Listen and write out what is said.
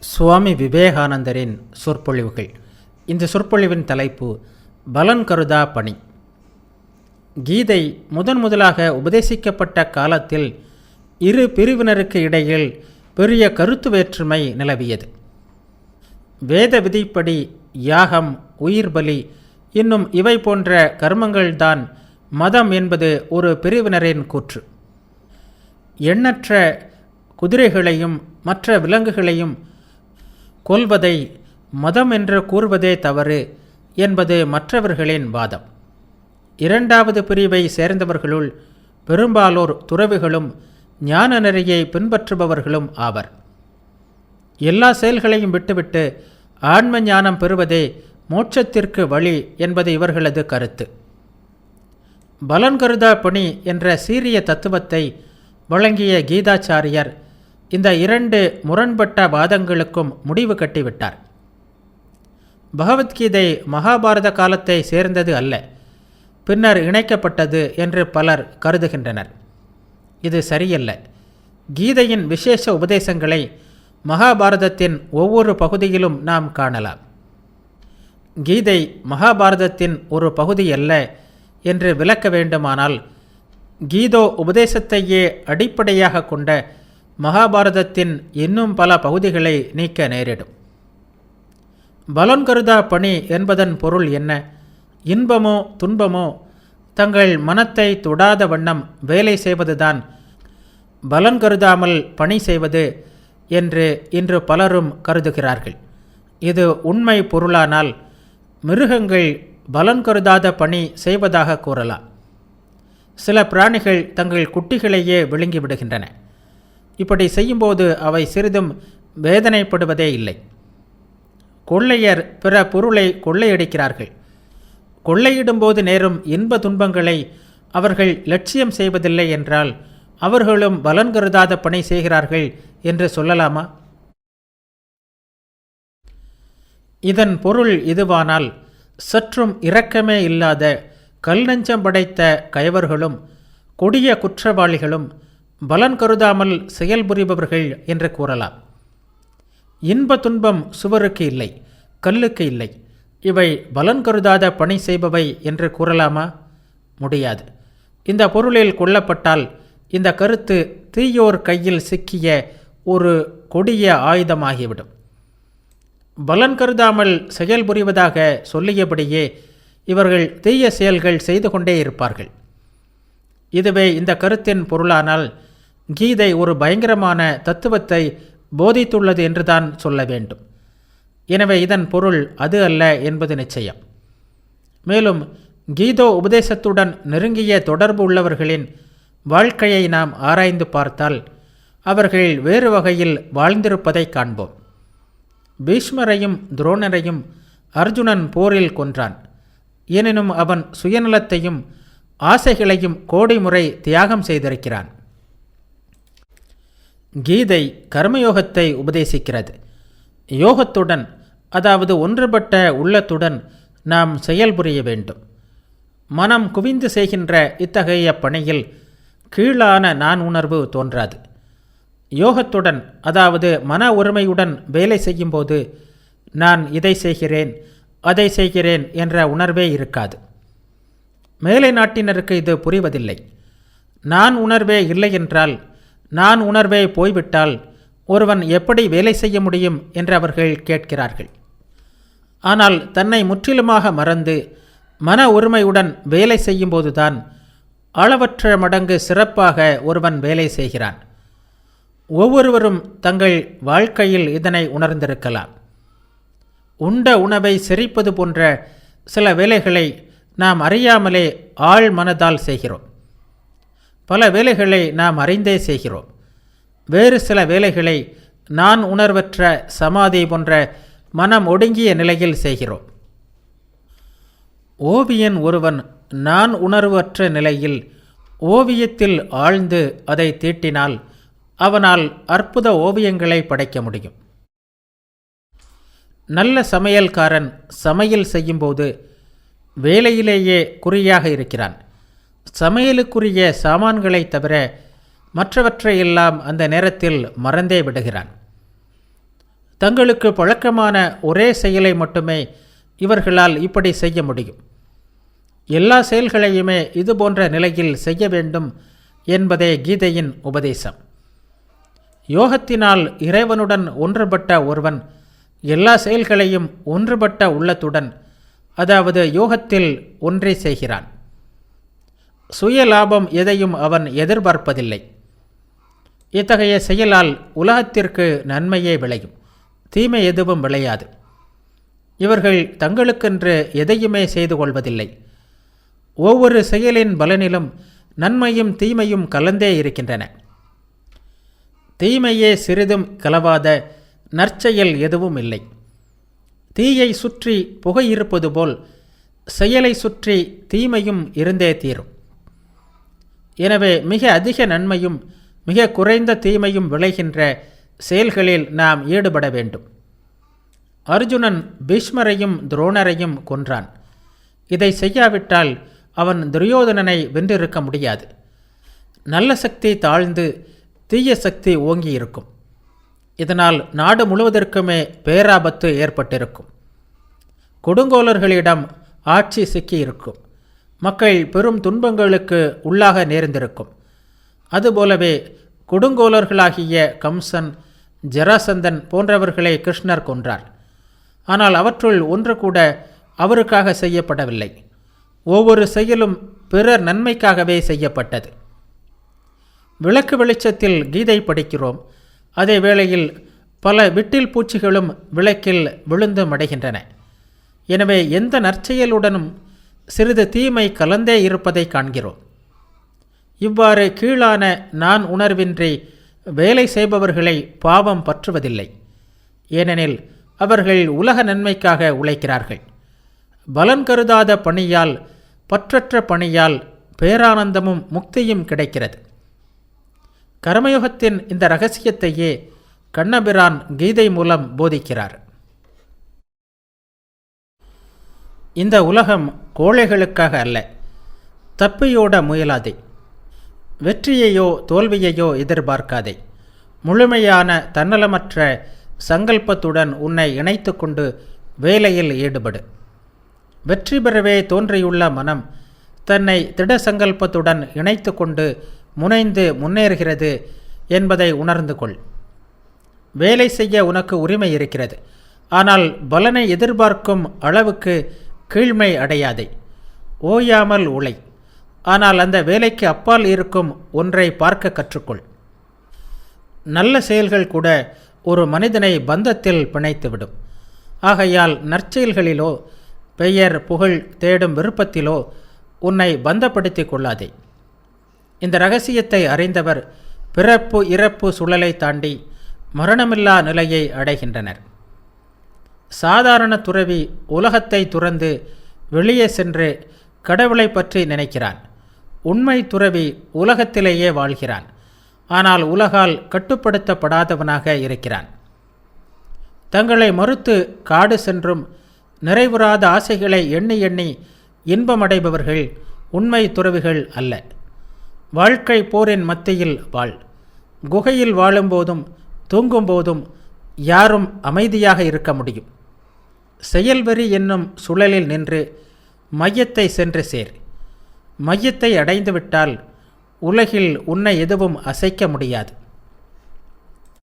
சுவாமி விவேகானந்தரின் சொற்பொழிவுகள். இந்த சொற்பொழிவின் தலைப்பு பலன் கருதா பணி. கீதை முதன் முதலாக உபதேசிக்கப்பட்ட காலத்தில் இரு பிரிவினருக்கு இடையில் பெரிய கருத்து வேற்றுமை நிலவியது. வேத விதிப்படி யாகம் உயிர் பலி இன்னும் இவை போன்ற கர்மங்கள்தான் மதம் என்பது ஒரு பிரிவினரின் கூற்று. எண்ணற்ற குதிரைகளையும் மற்ற விலங்குகளையும் கொல்வதை மதம் என்று கூறுவதே தவறு என்பது மற்றவர்களின் வாதம். இரண்டாவது பிரிவை சேர்ந்தவர்களுள் பெரும்பாலோர் துறவிகளும் ஞான நெறியை பின்பற்றுபவர்களும் ஆவர். எல்லா செயல்களையும் விட்டுவிட்டு ஆன்ம ஞானம் பெறுவதே மோட்சத்திற்கு வழி என்பது இவர்களது கருத்து. பலன் கருதா பணி என்ற சீரிய தத்துவத்தை வழங்கிய கீதாச்சாரியர் இந்த இரண்டு முரண்பட்ட வாதங்களுக்கும் முடிவு கட்டிவிட்டார். பகவத்கீதை மகாபாரத காலத்தை சேர்ந்தது அல்ல பின்னர் இணைக்கப்பட்டது என்று பலர் கருதுகின்றனர். இது சரியல்ல. கீதையின் விசேஷ உபதேசங்களை மகாபாரதத்தின் ஒவ்வொரு பகுதியிலும் நாம் காணலாம். கீதை மகாபாரதத்தின் ஒரு பகுதி அல்ல என்று விளக்க வேண்டுமானால் கீதோ உபதேசத்தையே அடிப்படையாக கொண்ட மகாபாரதத்தின் இன்னும் பல பகுதிகளை நீக்க நேரிடும். பலன் கருதா பணி என்பதன் பொருள் என்ன? இன்பமோ துன்பமோ? தங்கள் மனத்தை தொடாத வண்ணம் வேலை செய்வதுதான். பலன் கருதாமல் பணி செய்வது என்று இன்று பலரும் கருதுகிறார்கள். இது உண்மை பொருளானால் மிருகங்கள் பலன் கருதாத பணி செய்வதாக கூறலாம். சில பிராணிகள் தங்கள் குட்டிகளையே விழுங்கிவிடுகின்றன இப்படி செய்யும்போது அவை சிறிதும் வேதனைப்படுவதே இல்லை. கொள்ளையர் பிற பொருளை கொள்ளையடிக்கிறார்கள். கொள்ளையிடும்போது நேரும் இன்ப துன்பங்களை அவர்கள் லட்சியம் செய்வதில்லை என்றால் அவர்களும் பலன் கருதாத பணி செய்கிறார்கள் என்று சொல்லலாமா? இதன் பொருள் இதுவானால் சற்றும் இரக்கமே இல்லாத கல்நஞ்சம் படைத்த கயவர்களும் கொடிய குற்றவாளிகளும் பலன் கருதாமல் செயல்புரிபவர்கள் என்று கூறலாம். இன்ப துன்பம் சுவருக்கு இல்லை கல்லுக்கு இல்லை. இவை பலன் கருதாத பணி செய்பவை என்று கூறலாமா? முடியாது. இந்த பொருளில் கொல்லப்பட்டால் இந்த கருத்து தீயோர் கையில் சிக்கிய ஒரு கொடிய ஆயுதமாகிவிடும். பலன் கருதாமல் செயல்புரிவதாக சொல்லியபடியே இவர்கள் தீய செயல்கள் செய்து கொண்டே இருப்பார்கள். இதுவே இந்த கருத்தின் பொருளானால் கீதை ஒரு பயங்கரமான தத்துவத்தை போதித்துள்ளது என்றுதான் சொல்ல வேண்டும். எனவே இதன் பொருள் அது அல்ல என்பது நிச்சயம். மேலும் கீதோ உபதேசத்துடன் நெருங்கிய தொடர்பு உள்ளவர்களின் வாழ்க்கையை நாம் ஆராய்ந்து பார்த்தால் அவர்கள் வேறு வகையில் வாழ்ந்திருப்பதை காண்போம். பீஷ்மரையும் துரோணரையும் அர்ஜுனன் போரில் கொன்றான். எனினும் அவன் சுயநலத்தையும் ஆசைகளையும் கோடி முறை தியாகம் செய்திருக்கிறான். கீதை கர்மயோகத்தை உபதேசிக்கிறது. யோகத்துடன் அதாவது ஒன்றுபட்ட உள்ளத்துடன் நாம் செயல்புரிய வேண்டும். மனம் குவிந்து செய்கின்ற இத்தகைய பணியில் கீழான நான் உணர்வு தோன்றாது. யோகத்துடன் அதாவது மன ஒருமையுடன் வேலை செய்யும்போது நான் இதை செய்கிறேன் அதை செய்கிறேன் என்ற உணர்வே இருக்காது. மேலை நாட்டினருக்கு இது புரிவதில்லை. நான் உணர்வே இல்லை என்றால் நான் உணர்வே போய்விட்டால் ஒருவன் எப்படி வேலை செய்ய முடியும் என்று அவர்கள் கேட்கிறார்கள். ஆனால் தன்னை முற்றிலுமாக மறந்து மன உரிமையுடன் வேலை செய்யும்போதுதான் அளவற்ற மடங்கு சிறப்பாக ஒருவன் வேலை செய்கிறான். ஒவ்வொருவரும் தங்கள் வாழ்க்கையில் இதனை உணர்ந்திருக்கலாம். உண்ட உணவை செரிப்பது போன்ற சில வேலைகளை நாம் அறியாமலே ஆழ் மனதால் செய்கிறோம். பல வேலைகளை நாம் அறிந்தே செய்கிறோம். வேறு சில வேலைகளை நான் உணர்வற்ற சமாதி போன்ற மனம் ஒடுங்கிய நிலையில் செய்கிறோம். ஓவியன் ஒருவன் நான் உணர்வற்ற நிலையில் ஓவியத்தில் ஆழ்ந்து அதை தீட்டினால் அவனால் அற்புத ஓவியங்களை படைக்க முடியும். நல்ல சமையல்காரன் சமையல் செய்யும்போது வேலையிலேயே குறியாக இருக்கிறான். சமையலுக்குரிய சாமான்களை தவிர மற்றவற்றையெல்லாம் அந்த நேரத்தில் மறந்தே விடுகிறான். தங்களுக்கு பழக்கமான ஒரே செயலை மட்டுமே இவர்களால் இப்படி செய்ய முடியும். எல்லா செயல்களையுமே இதுபோன்ற நிலையில் செய்ய வேண்டும் என்பதே கீதையின் உபதேசம். யோகத்தினால் இறைவனுடன் ஒன்றுபட்ட ஒருவன் எல்லா செயல்களையும் ஒன்றுபட்ட உள்ளத்துடன் அதாவது யோகத்தில் ஒன்றே செய்கிறான். சுய லாபம் எதையும் அவன் எதிர்பார்ப்பதில்லை. இத்தகைய செயலால் உலகத்திற்கு நன்மையே விளையும். தீமை எதுவும் விளையாது. இவர்கள் தங்களுக்கென்று எதையுமே செய்து கொள்வதில்லை. ஒவ்வொரு செயலின் பலனிலும் நன்மையும் தீமையும் கலந்தே இருக்கின்றன. தீமையே சிறிதும் கலவாத நற்செயல் எதுவும் இல்லை. தீயை சுற்றி புகை இருப்பது போல் செயலை சுற்றி தீமையும் இருந்தே தீரும். எனவே மிக அதிக நன்மையும் மிக குறைந்த தீமையும் விளைகின்ற செயல்களில் நாம் ஈடுபட வேண்டும். அர்ஜுனன் பீஷ்மரையும் துரோணரையும் கொன்றான். இதை செய்யாவிட்டால் அவன் துரியோதனனை வென்றிருக்க முடியாது. நல்ல சக்தி தாழ்ந்து தீய சக்தி ஓங்கி இருக்கும் இதனால் நாடு முழுவதற்குமே பேராபத்து ஏற்பட்டிருக்கும். கொடுங்கோலர்களிடம் ஆட்சி சிக்கியிருக்கும். மக்கள் பெரும் துன்பங்களுக்கு உள்ளாக நேர்ந்திருக்கும். அதுபோலவே கொடுங்கோலர்களாகிய கம்சன் ஜராசந்தன் போன்றவர்களை கிருஷ்ணர் கொன்றார். ஆனால் அவற்றுள் ஒன்று கூட அவருக்காக செய்யப்படவில்லை. ஒவ்வொரு செயலும் பிறர் நன்மைக்காகவே செய்யப்பட்டது. விளக்கு வெளிச்சத்தில் கீதை படிக்கிறோம். அதே வேளையில் பல விட்டில் பூச்சிகளும் விளக்கில் விழுந்து மடைகின்றன. எனவே எந்த நற்செயலுடனும் சிறிது தீமை கலந்தே இருப்பதை காண்கிறோம். இவ்வாறு கீழான நான் உணர்வின்றி வேலை செய்பவர்களை பாவம் பற்றுவதில்லை. ஏனெனில் அவர்கள் உலக நன்மைக்காக உழைக்கிறார்கள். பலன் கருதாத பணியால் பற்றற்ற பணியால் பேரானந்தமும் முக்தியும் கிடைக்கிறது. கர்மயுகத்தின் இந்த ரகசியத்தையே கண்ணபிரான் கீதை மூலம் போதிக்கிறார். இந்த உலகம் கோழைகளுக்காக அல்ல. தப்பியோட முயலாதே. வெற்றியையோ தோல்வியையோ எதிர்பார்க்காதே. முழுமையான தன்னலமற்ற சங்கல்பத்துடன் உன்னை இணைத்து கொண்டு வேலையில் ஈடுபடு. வெற்றி பெறவே தோன்றியுள்ள மனம் தன்னை திட சங்கல்பத்துடன் இணைத்து கொண்டு முனைந்து முன்னேறுகிறது என்பதை உணர்ந்து கொள். வேலை செய்ய உனக்கு உரிமை இருக்கிறது. ஆனால் பலனை எதிர்பார்க்கும் அளவுக்கு கீழ்மை அடையாதே. ஓயாமல் உழை. ஆனால் அந்த வேலைக்கு அப்பால் இருக்கும் ஒன்றை பார்க்க கற்றுக்கொள். நல்ல செயல்கள் கூட ஒரு மனிதனை பந்தத்தில் பிணைத்துவிடும். ஆகையால் நற்செயல்களிலோ பெயர் புகழ் தேடும் விருப்பத்திலோ உன்னை பந்தப்படுத்தி கொள்ளாதே. இந்த ரகசியத்தை அறிந்தவர் பிறப்பு இறப்பு சுழலை தாண்டி மரணமில்லா நிலையை அடைகின்றனர். சாதாரண துறவி உலகத்தை துறந்து வெளியே சென்று கடவுளை பற்றி நினைக்கிறான். உண்மை துறவி உலகத்திலேயே வாழ்கிறான். ஆனால் உலகால் கட்டுப்படுத்தப்படாதவனாக இருக்கிறான். தங்களை மறுத்து காடு சென்றும் நிறைவுறாத ஆசைகளை எண்ணி எண்ணி இன்பமடைபவர்கள் உண்மை துறவிகள் அல்ல. வாழ்க்கை போரின் மத்தியில் வாழ். குகையில் வாழும்போதும் தூங்கும்போதும் யாரும் அமைதியாக இருக்க முடியும். செயல்வரி என்னும் சுழலில் நின்று மையத்தை சென்று சேர். மையத்தை அடைந்துவிட்டால் உலகில் உன்னை எதுவும் அசைக்க முடியாது.